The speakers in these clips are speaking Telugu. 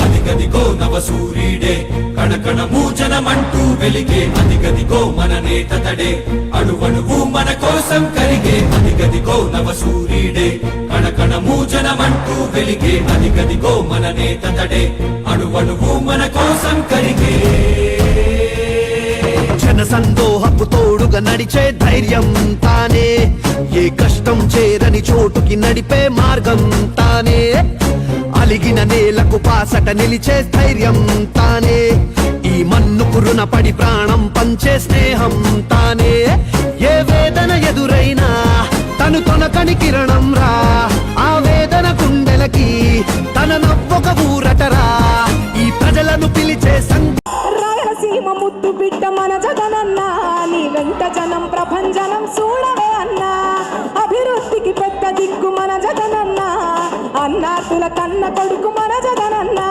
అదిగదిగో నవ సూర్యుడే కణకణము జనమంటూ వెలిగే అదిగదిగో మన నేత నేతతడే అణువణువు మన కోసం కలిగే అదిగదిగో నవ సూర్యుడే కణమూజనమంటూ జనమంటూ వెలిగే అదిగదిగో మన నేత తడే అడువడువు మన కోసం కరిగే. జన సందోహపు తోడుగా నడిచే ధైర్యం తానే. ఏ కష్టం చేరని చోటుకి నడిపే మార్గం తానే. అలిగిన నేలకు పాసట నిలిచే ధైర్యం తానే. ఈ మన్ను కురున పడి ప్రాణం పంచే స్నేహం తానే. ఏ కని కిరణం రా ఆ వేదన కుండెలకి తన నవ్వొక ఊరటరా. ఈ ప్రజలను పిలిచే రాయలసీమ ముద్దు బిడ్డ మన జగనన్నా నీ వెంట జనం ప్రపంచనం చూడవే అన్నా. అభివృద్ధికి పెద్ద దిక్కు మన జగనన్నా అన్నాతుల కన్న కొడుకు మన జగనన్నా.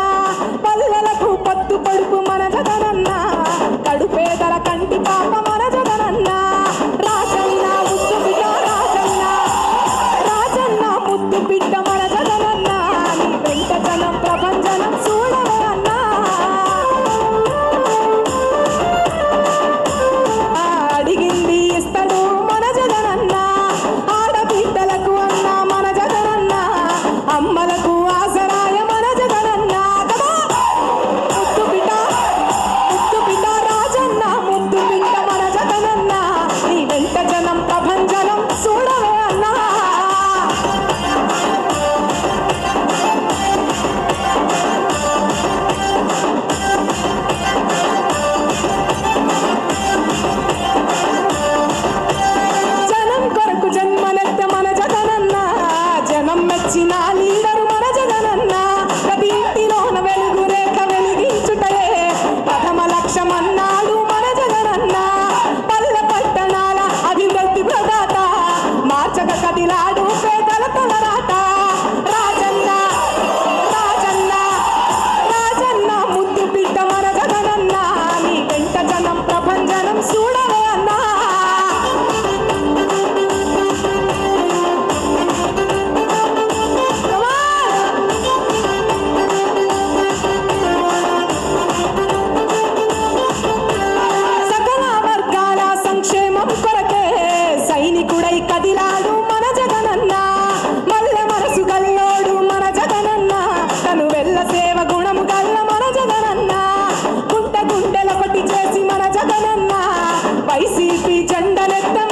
వైసీపీ జెండలెత్త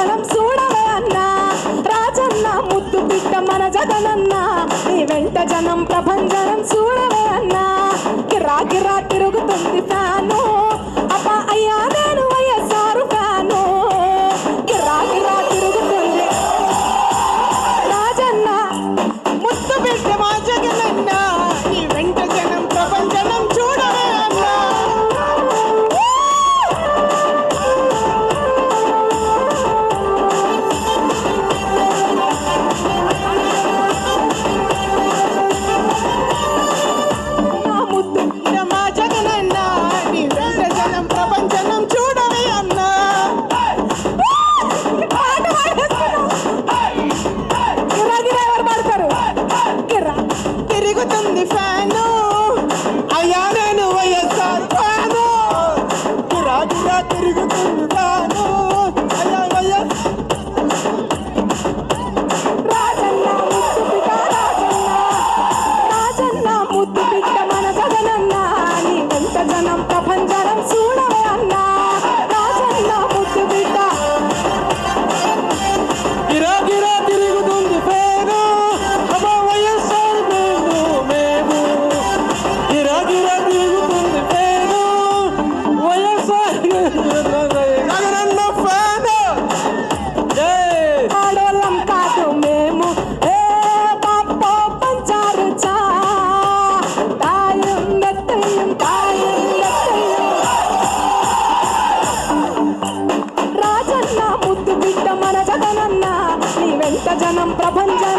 జనం చూడవే అన్నా. రాజన్న ముద్దు బిడ్డ మన జగనన్న. నీ వెంట జనం ప్రపంచం ఉత్తు బిడ్డ మన జగనన్న నీ వెంట జనం ప్రపంచం